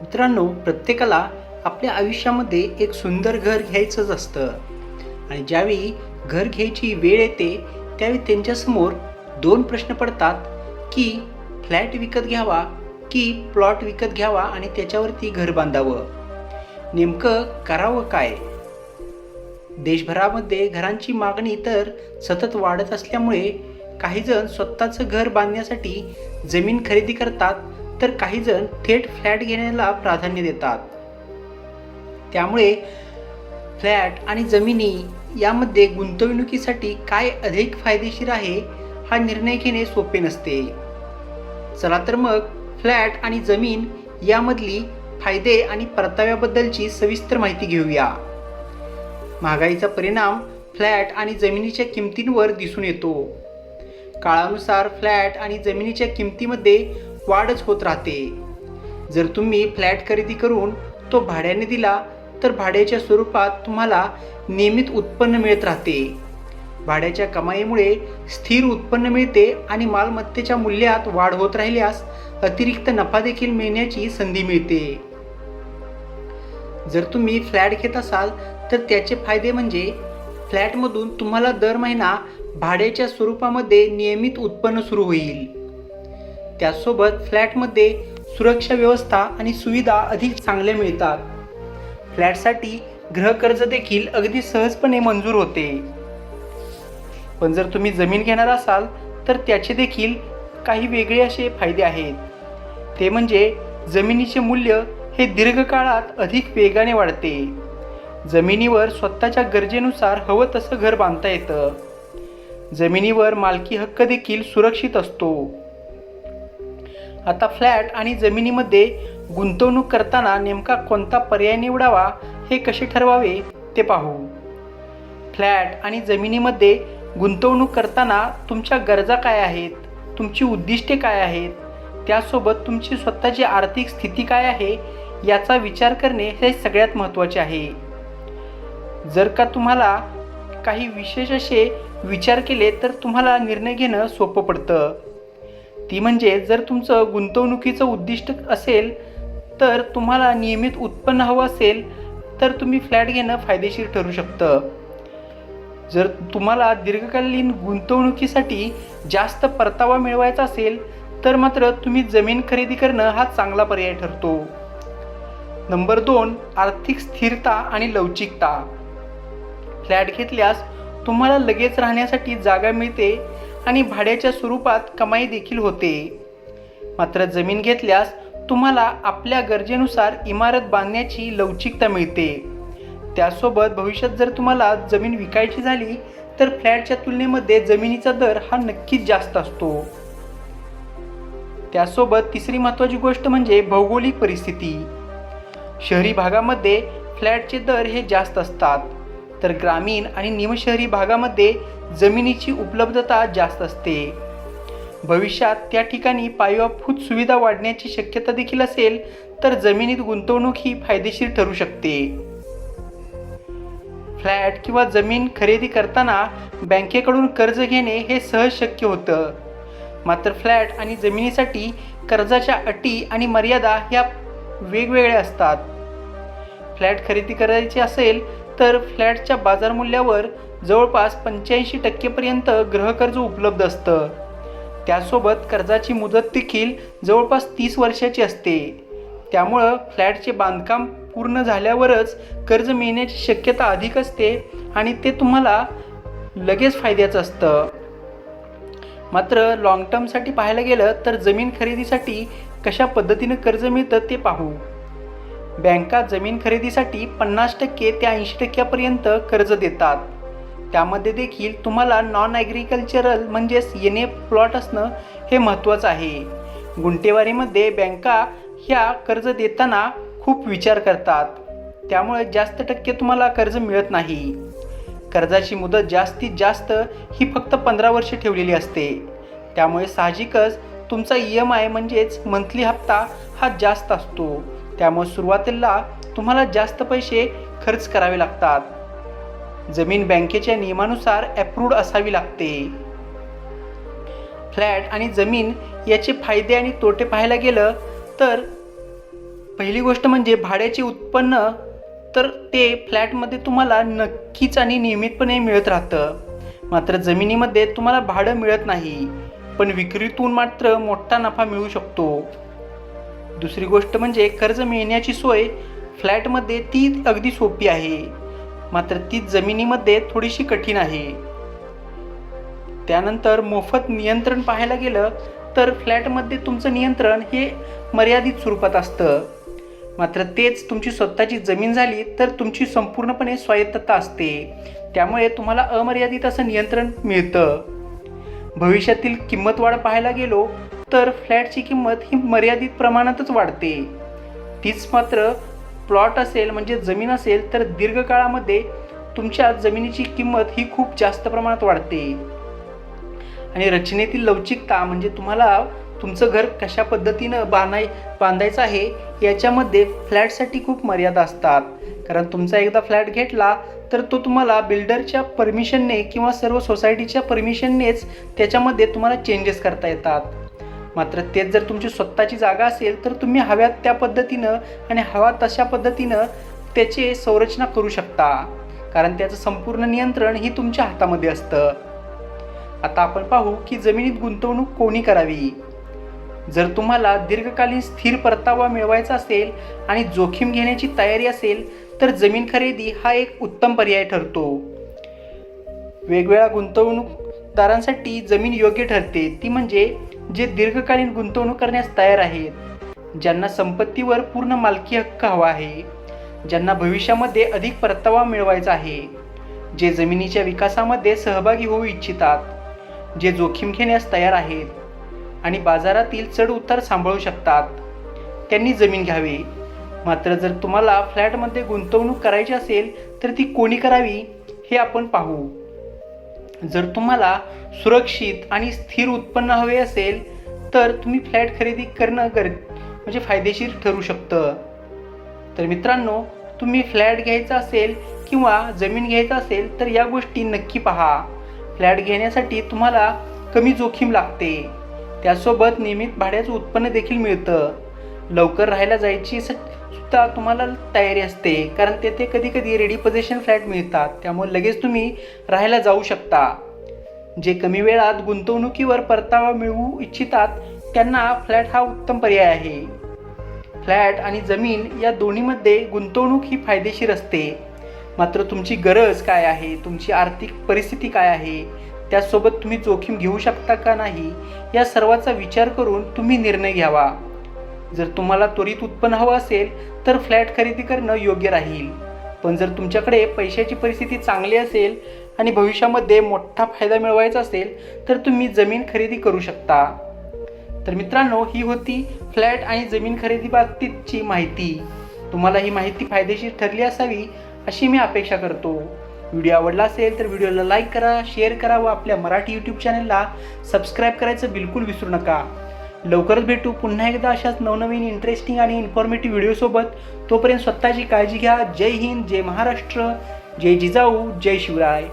मित्रांनो प्रत्येकाला आपल्या आयुष्यामध्ये एक सुंदर घर घ्यायचंच असतं. आणि ज्यावेळी घर घ्यायची वेळ येते त्यावेळी त्यांच्यासमोर दोन प्रश्न पडतात की फ्लॅट विकत घ्यावा की प्लॉट विकत घ्यावा आणि त्याच्यावरती घर बांधावं. नेमकं करावं काय? देशभरामध्ये घरांची मागणी तर सतत वाढत असल्यामुळे काहीजण स्वतःचं घर बांधण्यासाठी जमीन खरेदी करतात तर काहीजण थेट फ्लॅट घेण्याला प्राधान्य देतात. त्यामुळे फ्लॅट आणि जमिनी यामध्ये गुंतवणुकीसाठी काय अधिक फायदेशीर आहे हा निर्णय घेणे सोपे नसते. चला तर मग फ्लॅट आणि जमीन यामधली फायदे आणि परताव्याबद्दलची सविस्तर माहिती घेऊया. महागाईचा परिणाम फ्लॅट आणि जमिनीच्या किमतींवर दिसून येतो. काळानुसार फ्लॅट आणि जमिनीच्या किमतीमध्ये वाढच होत राहते. जर तुम्ही फ्लॅट खरेदी करून तो भाड्याने दिला तर भाड्याच्या स्वरूपात तुम्हाला नियमित उत्पन्न मिळत राहते. भाड्याच्या कमाईमुळे स्थिर उत्पन्न मिळते आणि मालमत्तेच्या मूल्यात वाढ होत राहिल्यास अतिरिक्त नफा देखील मिळण्याची संधी मिळते. जर तुम्ही फ्लॅट घेत असाल तर त्याचे फायदे म्हणजे फ्लॅटमधून तुम्हाला दर महिना भाड्याच्या स्वरूपामध्ये नियमित उत्पन्न सुरू होईल. त्याचसोबत फ्लॅटमध्ये सुरक्षा व्यवस्था आणि सुविधा अधिक चांगल्या मिळतात. फ्लॅटसाठी गृहकर्ज देखील अगदी सहजपणे मंजूर होते. पण जर तुम्ही जमीन घेणार असाल तर त्याचे देखील काही वेगळे असे फायदे आहेत. ते म्हणजे जमिनीचे मूल्य हे दीर्घकाळात अधिक वेगाने वाढते. जमिनीवर स्वतःच्या गरजेनुसार हवं तसं घर बांधता येतं. जमिनीवर मालकी हक्क देखील सुरक्षित असतो. आता फ्लॅट आणि जमिनीमध्ये गुंतवणूक करताना नेमका कोणता पर्याय निवडावा हे कसे ठरवावे ते पाहू. फ्लॅट आणि जमिनीमध्ये गुंतवणूक करताना तुमच्या गरजा काय आहेत तुमची उद्दिष्टे काय आहेत त्यासोबत तुमची स्वतःची आर्थिक स्थिती काय आहे याचा विचार करणे हे सगळ्यात महत्त्वाचे आहे. जर का तुम्हाला काही विशेष असे विचार केले तर तुम्हाला निर्णय घेणं सोपं पडतं. ती म्हणजे जर तुमचं गुंतवणुकीचं उद्दिष्ट असेल तर तुम्हाला नियमित उत्पन्न हवं असेल तर तुम्ही फ्लॅट घेणं फायदेशीर ठरू शकतं. जर तुम्हाला दीर्घकालीन गुंतवणुकीसाठी जास्त परतावा मिळवायचा असेल तर मात्र तुम्ही जमीन खरेदी करणं हा चांगला पर्याय ठरतो. नंबर दोन आर्थिक स्थिरता आणि लवचिकता. फ्लॅट घेतल्यास तुम्हाला लगेच राहण्यासाठी जागा मिळते आणि भाड्याच्या स्वरूपात कमाई देखील होते. मात्र जमीन घेतल्यास तुम्हाला आपल्या गरजेनुसार इमारत बांधण्याची लवचिकता मिळते. त्यासोबत भविष्यात जर तुम्हाला जमीन विकायची झाली तर फ्लॅटच्या तुलनेमध्ये जमिनीचा दर हा नक्कीच जास्त असतो. त्यासोबत तिसरी महत्त्वाची गोष्ट म्हणजे भौगोलिक परिस्थिती. शहरी भागामध्ये फ्लॅटचे दर हे जास्त असतात. तर ग्रामीण आणि निमशहरी भागामध्ये जमिनीची उपलब्धता जास्त असते. भविष्यात त्या ठिकाणी पायाभूत सुविधा वाढण्याची शक्यता देखील असेल तर जमिनीत गुंतवणूक ही फायदेशीर ठरू शकते. फ्लॅट किंवा जमीन खरेदी करताना बँकेकडून कर्ज घेणे हे सहज शक्य होतं. मात्र फ्लॅट आणि जमिनीसाठी कर्जाच्या अटी आणि मर्यादा ह्या वेगवेगळ्या असतात. फ्लॅट खरेदी करायची असेल तर फ्लॅटच्या बाजार मूल्यावर जवळपास पंच्याऐंशी टक्केपर्यंत गृहकर्ज उपलब्ध असतं. त्यासोबत कर्जाची मुदत देखील जवळपास तीस वर्षाची असते. त्यामुळं फ्लॅटचे बांधकाम पूर्ण झाल्यावरच कर्ज मिळण्याची शक्यता अधिक असते आणि ते तुम्हाला लगेच फायद्याचं असतं. मात्र लॉंग टर्मसाठी पाहायला गेलं तर जमीन खरेदीसाठी कशा पद्धतीनं कर्ज मिळतं ते पाहू. बँका जमीन खरेदीसाठी पन्नास टक्के ते ऐंशी टक्क्यापर्यंत कर्ज देतात. त्यामध्ये देखील तुम्हाला नॉन ॲग्रिकल्चरल म्हणजेच एन ए प्लॉट असणं हे महत्त्वाचं आहे. गुंटेवारीमध्ये बँका ह्या कर्ज देताना खूप विचार करतात. त्यामुळे जास्त टक्के तुम्हाला कर्ज मिळत नाही. कर्जाची मुदत जास्तीत जास्त ही फक्त पंधरा वर्षे ठेवलेली असते. त्यामुळे साहजिकच तुमचा ई एम आय म्हणजेच मंथली हप्ता हा जास्त असतो. त्यामुळे सुरुवातीला तुम्हाला जास्त पैसे खर्च करावे लागतात. जमीन बँकेच्या नियमानुसार अप्रूव्ड असावी लागते. फ्लॅट आणि जमीन याचे फायदे आणि तोटे पाहायला गेलं तर पहिली गोष्ट म्हणजे भाड्याचे उत्पन्न तर ते फ्लॅटमध्ये तुम्हाला नक्कीच आणि नियमितपणे मिळत राहतं. मात्र जमिनीमध्ये तुम्हाला भाडं मिळत नाही पण विक्रीतून मात्र मोठा नफा मिळू शकतो. दुसरी गोष्ट म्हणजे कर्ज मिळण्याची सोय फ्लॅटमध्ये ती अगदी सोपी आहे. मात्र ती जमिनीमध्ये थोडीशी कठीण आहे. त्यानंतर मोफत नियंत्रण पाहायला गेलं तर फ्लॅटमध्ये तुमचं नियंत्रण हे मर्यादित स्वरूपात असतं. मात्र तेच तुमची स्वतःची जमीन झाली तर तुमची संपूर्णपणे स्वायत्तता असते. त्यामुळे तुम्हाला अमर्यादित असं नियंत्रण मिळतं. भविष्यातील किंमत वाढ पाहायला गेलो तर फ्लॅटची किंमत ही मर्यादित प्रमाणातच वाढते. तीच मात्र प्लॉट असेल म्हणजे जमीन असेल तर दीर्घकाळामध्ये तुमच्या जमिनीची किंमत ही खूप जास्त प्रमाणात वाढते. आणि रचनेतील लवचिकता म्हणजे तुम्हाला तुमचं घर कशा पद्धतीनं बांधाय बांधायचं आहे याच्यामध्ये फ्लॅटसाठी खूप मर्यादा असतात. कारण तुमचा एकदा फ्लॅट घेतला तर तो तुम्हाला बिल्डरच्या परमिशनने किंवा सर्व सोसायटीच्या परमिशननेच त्याच्यामध्ये तुम्हाला चेंजेस करता येतात. मात्र तेच जर तुमची स्वतःची जागा असेल तर तुम्ही हव्यात त्या पद्धतीनं आणि हवा तशा पद्धतीनं त्याची संरचना करू शकता. कारण त्याचं संपूर्ण नियंत्रण ही तुमच्या हातामध्ये असतं. आता आपण पाहू की जमिनीत गुंतवणूक कोणी करावी? जर तुम्हाला दीर्घकालीन स्थिर परतावा मिळवायचा असेल आणि जोखीम घेण्याची तयारी असेल तर जमीन खरेदी हा एक उत्तम पर्याय ठरतो. वेगवेगळ्या गुंतवणूकदारांसाठी जमीन योग्य ठरते. ती म्हणजे जे दीर्घकालीन गुंतवणूक करण्यास तयार आहेत ज्यांना संपत्तीवर पूर्ण मालकी हक्क हवा आहे ज्यांना भविष्यामध्ये अधिक परतावा मिळवायचा आहे जे जमिनीच्या विकासामध्ये सहभागी होऊ इच्छितात जे जोखीम घेण्यास तयार आहेत आणि बाजारातील चढ उतार सांभाळू शकतात. त्यांनी जमीन घ्यावी. मात्र जर तुम्हाला फ्लॅटमध्ये गुंतवणूक करायची असेल तर ती कोणी करावी हे आपण पाहू. जर तुम्हाला सुरक्षित आणि स्थिर उत्पन्न हवे असेल तर तुम्ही फ्लॅट खरेदी करणं गर म्हणजे फायदेशीर ठरू शकतं. तर मित्रांनो तुम्ही फ्लॅट घ्यायचा असेल किंवा जमीन घ्यायचा असेल तर या गोष्टी नक्की पहा. फ्लॅट घेण्यासाठी तुम्हाला कमी जोखीम लागते. त्यासोबत नियमित भाड्याचं उत्पन्न देखील मिळतं. लवकर राहायला जायची सुद्धा तुम्हाला तयारी असते. कारण तेथे कधी कधी रेडी पोझिशन फ्लॅट मिळतात. त्यामुळे लगेच तुम्ही राहायला जाऊ शकता. जे कमी वेळात गुंतवणुकीवर परतावा मिळवू इच्छितात त्यांना फ्लॅट हा उत्तम पर्याय आहे. फ्लॅट आणि जमीन या दोन्हीमध्ये गुंतवणूक ही फायदेशीर असते. मात्र तुमची गरज काय आहे? तुमची आर्थिक परिस्थिती काय आहे? त्यासोबत तुम्ही जोखीम घेऊ शकता का नाही? या सर्वाचा विचार करून तुम्ही निर्णय घ्यावा. जर तुम्हाला त्वरित उत्पन्न हवं असेल तर फ्लॅट खरेदी करणं योग्य राहील. पण जर तुमच्याकडे पैशाची परिस्थिती चांगली असेल आणि भविष्यामध्ये मोठा फायदा मिळवायचा असेल तर तुम्ही जमीन खरेदी करू शकता. तर मित्रांनो ही होती फ्लॅट आणि जमीन खरेदी बाबतीतची माहिती. तुम्हाला ही माहिती फायदेशीर ठरली असावी अशी मी अपेक्षा करतो. व्हिडिओ आवडला असेल तर व्हिडिओला लाईक करा शेअर करा व आपल्या मराठी यूट्यूब चॅनलला सबस्क्राईब करायचं बिलकुल विसरू नका. लवकरच भेटू. पुन्हा एकदा अशाच नवनवीन इंटरेस्टिंग आणि इन्फॉर्मेटिव्ह व्हिडिओसोबत तोपर्यंत स्वतःची काळजी घ्या. जय हिंद जय महाराष्ट्र जय जिजाऊ जय शिवराय.